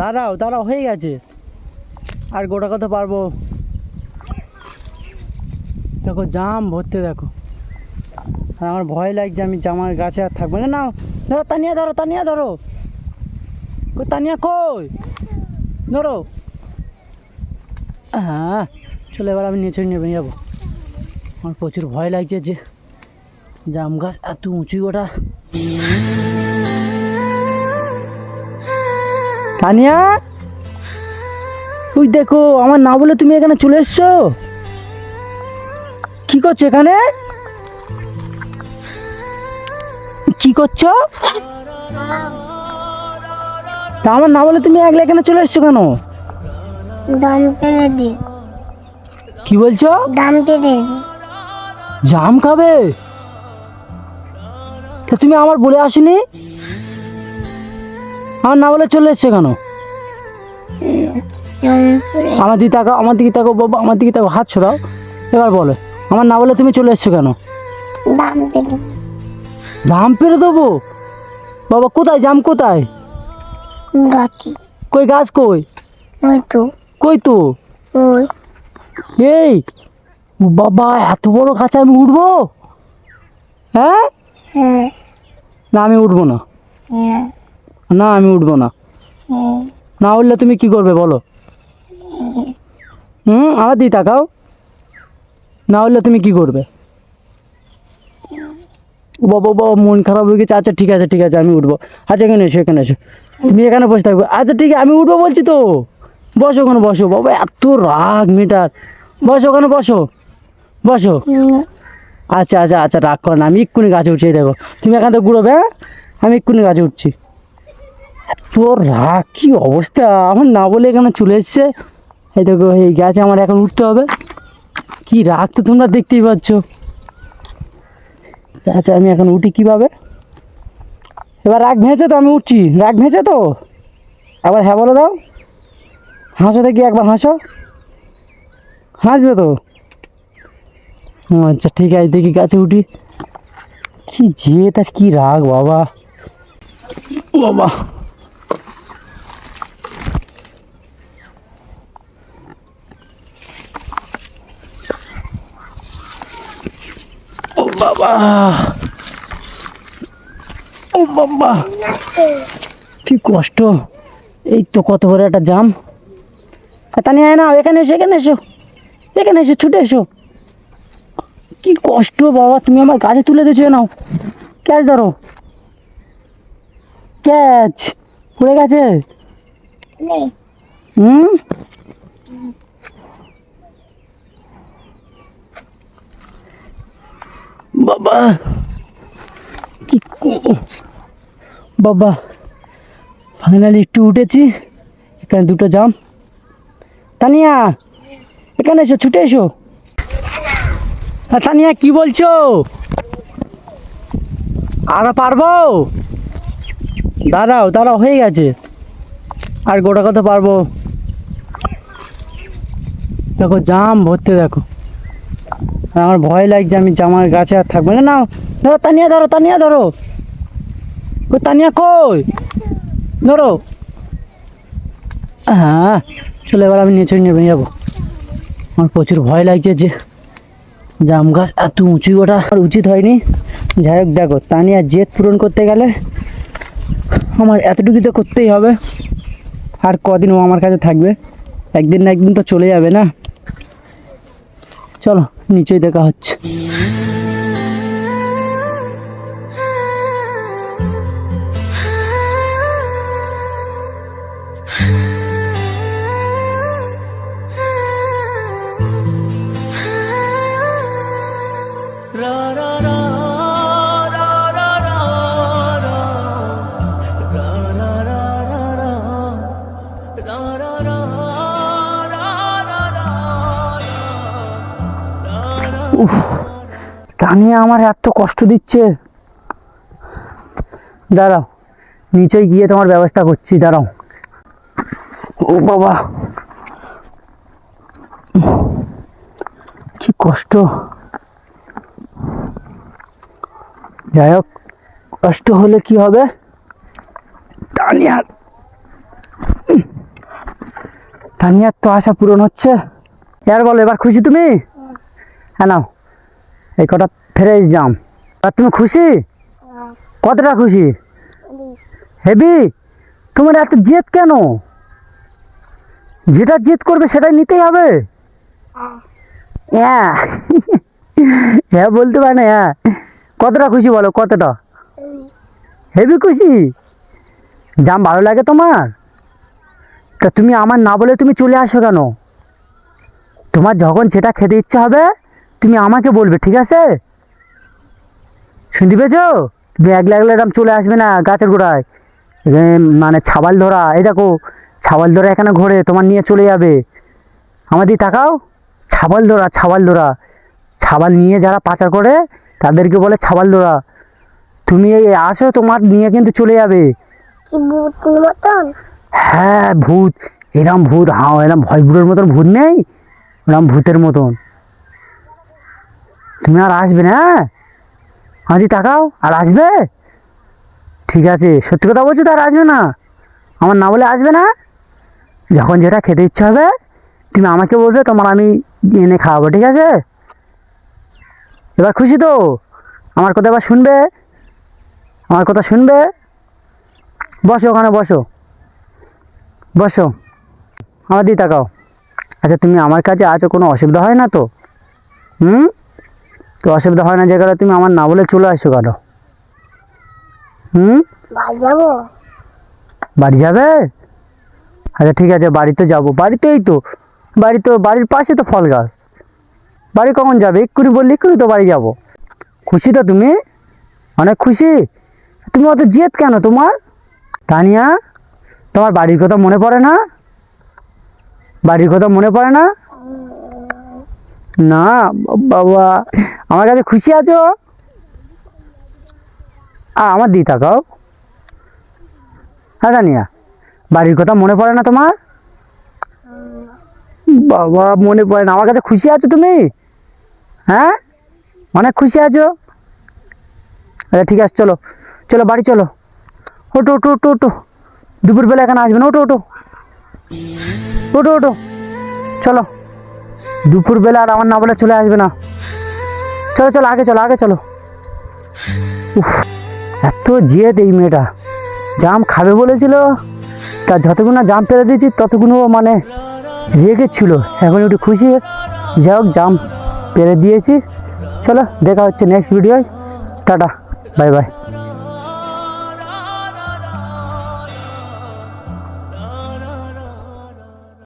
দাঁড়াও দাঁড়াও, হয়ে গেছে। আর গোটা কত পারব। দেখো, জাম ভরতে দেখো। আর আমার ভয় লাগছে, আমি জামার গাছে আর থাকব না। না, ধরো, তানিয়া ধরো তানিয়া, ধরো। কই, তানিয়া কই? ধরো। হ্যাঁ চলো, এবার আমি নিচে নেমে যাব। আমার প্রচুর ভয় লাগছে যে জাম গাছ এত উঁচু ওটা তানিয়া? তুই দেখো আমার না বলে তুমি এখানে চলে এসছো? কি করছ এখানে? কি করছ? তা আমার না বলে তুমি একলা এখানে চলে এসছো কেন? দাম পেরে দি। কি বলছো? দাম পেরে দি। জাম খাবে? তা তুমি আমার বলে আসিনি? আমার না বলে চলে এসছো কেন? আমার দিকে তাকাও আমার দিকে তাকাও বাবা আমার দিকে তাকাও হাত ছড়াও। এবার বলো আমার না বলে তুমি চলে এসছো কেন? জাম পেরে দেবো? বাবা কোথায়? জাম কোথায়? কই গাছ কই? তো। কই তো? এই বাবা এত বড় গাছে আমি উঠবো? হ্যাঁ? হ্যাঁ। না আমি উঠবো না। হ্যাঁ। না, আমি উঠবো না। না উঠলে তুমি কি করবে বলো? হুম আমার দিই তাকাও। না উঠলে তুমি কি করবে? বাবা বাবা, মন খারাপ হয়ে গেছে। আচ্ছা ঠিক আছে ঠিক আছে, আমি উঠবো। আচ্ছা এখানে এসো এখানে এসো। তুমি এখানে বসে থাকবে। আচ্ছা ঠিক আছে, আমি উঠবো বলছি তো। বসো ওখানে, বসো। বাবা, এত রাগ মিটার বসো ওখানে, বসো। বসো। আচ্ছা আচ্ছা আচ্ছা রাগ করো না, আমি এক্ষুনি গাছে উঠছি দেখো। তুমি এখান থেকে ঘুরোবে হ্যাঁ আমি এক্ষুনি গাছে উঠছি। রাগ, কি অবস্থা? আমার না বলে এখানে চলে এসছে। এই দেখো, এই গাছে আমার এখন উঠতে হবে। কি রাগ তো তোমরা দেখতেই পাচ্ছ। আচ্ছা আমি এখন উঠি কীভাবে? এবার রাগ ভেঁচে তো, আমি উঠছি। রাগ ভেঁচে তো? আবার হ্যাঁ বলে দাও। হাসো দেখি, একবার হাসো। হাসবে তো? আচ্ছা ঠিক আছে, দেখি গাছে উঠি। কি যে, তার কি রাগ, বাবা। বাবা। বাবা। ও বাবা। কি কষ্ট। এই তো কত বড় একটা জাম। তা নিয়ে আয় না এখানে এসো এখানে এসো। এখানে এসো ছুটে এসো। কি কষ্ট বাবা তুমি আমার গাছে তুলে দিয়েছ নাও। ক্যাচ ধরো। ক্যাচ। পড়ে গেছে? হুম? বাবা। কি বাবা ফাইনালি একটু উঠেছি। এখানে দুটো জাম। তানিয়া, এখানে এসো, ছুটে এসো। তানিয়া, কি বলছো? আর পারব? দাঁড়াও দাঁড়াও, হয়ে গেছে। আর গোটা কত পারব। দেখো, জাম ভরতে, দেখো। আমার ভয় লাগছে, আমি জামার গাছে আর থাকব না। ধরো, তানিয়া ধরো তানিয়া ধরো। তানিয়া কই? ধরো। হ্যাঁ চলে, এবার আমি নিচে নেমে যাব আমার প্রচুর ভয় লাগছে যে জাম গাছ এত উঁচু ওটা আর উচিত হয়নি। যাই হোক, দেখো, তানিয়া জেদ পূরণ করতে গেলে আমার এতটুকু তো করতেই হবে। আর কদিন ও আমার কাছে থাকবে। একদিন না একদিন তো চলে যাবে না। চলো। নিচেই দেখা হচ্ছে। উফ আমার এত কষ্ট দিচ্ছে। দাঁড়াও নিচে গিয়ে তোমার ব্যবস্থা করছি, দাঁড়াও। ও বাবা, কি কষ্ট। যাই হোক, কষ্ট হলে কি হবে? তানিয়া, তানিয়ার তো আশা পূরণ হচ্ছে। এবার বলো, এবার খুশি তুমি? হ্যাঁ নাও। এই কটা ফ্রেশ জাম। আর তুমি খুশি? কতটা খুশি? হেবি? তোমার এত জেদ কেন? যেটা জেদ করবে সেটাই নিতেই হবে। হ্যাঁ। হ্যাঁ। বলতে পারে না হ্যাঁ। কতটা খুশি বলো কতটা? হেবি খুশি? জাম ভালো লাগে তোমার? তা তুমি আমার না বলে তুমি চলে আসো কেন? তোমার যখন সেটা খেতে ইচ্ছে হবে তুমি আমাকে বলবে ঠিক আছে? শুনতে পেয়েছ? তুমি একলা একলা এরকম চলে আসবে না গাছের গোড়ায়। মানে ছাবাল ধরা এই দেখো ছাবাল ধরা এখানে ঘোরে তোমার নিয়ে চলে যাবে। আমার দিকে তাকাও ছাবাল ধরা ছাবাল ধরা। ছাবাল নিয়ে যারা পাচার করে তাদেরকে বলে ছাবাল ধরা। তুমি এই আসো তোমার নিয়ে কিন্তু চলে যাবে। হ্যাঁ ভূত। এরম ভূত হাও এরম ভয় ভূতের মতন ভূত নেই? এরম ভূতের মতন। তুমি আর আসবে না হ্যাঁ? হাজি তাকাও, আর আসবে? ঠিক আছে, সত্যি কথা বলছো তো আর আসবে না। আমার না বলে আসবে না? যখন যেটা খেতে ইচ্ছে হবে, তুমি আমাকে বলবে, তোমার আমি এনে খাওয়াবো, ঠিক আছে? এবার খুশি তো? আমার কথা এবার শুনবে? আমার কথা শুনবে? বসো ওখানে, বসো। বসো। আমার দিকে তাকাও। আচ্ছা তুমি আমার কাছে আছো, কোনো অসুবিধা হয় না তো? হুম? তো অসুবিধা হয় না যে কারণে তুমি আমার না বলে চলে আসো কেন? হুম? বাড়ি যাব? বাড়ি যাবে? আচ্ছা ঠিক আছে বাড়িতে যাব। বাড়িতেই তো বাড়ি তো বাড়ির পাশে তো ফল গাছ। বাড়ি কখন যাবে? এক্ষুনি বললি এক্ষুনি তো বাড়ি যাব। খুশি তো তুমি? অনেক খুশি? তুমি অত জেদ কেন তোমার? তানিয়া তোমার বাড়ির কথা মনে পড়ে না? বাড়ির কথা মনে পড়ে না? না বাবা আমার কাছে খুশি আছো? আ, আমার দিয়ে তাকাও। হ্যাঁ জানিয়া বাড়ির কথা মনে পড়ে না তোমার? বাবা মনে পড়ে না। আমার কাছে খুশি আছো তুমি? হ্যাঁ? অনেক খুশি আছো? আচ্ছা ঠিক আছে চলো চলো বাড়ি চলো। ওটো ওটো ওটো ওটো দুপুরবেলা এখানে আসবে না। ওটো ওটো ওটো ওটো চলো। দুপুরবেলা আর আমার না বলে চলে আসবে না। চলো চলো, আগে চলো আগে চলো। এত জেদ এই মেয়েটা। জাম খাবে বলেছিল, তা যতক্ষণ না জাম পেরে দিয়েছি ততগুলো মানে রেগে ছিল। এখন একটু খুশি, যাই হোক, জাম পেরে দিয়েছি। চলো, দেখা হচ্ছে নেক্সট ভিডিওয় টাটা বাই বাই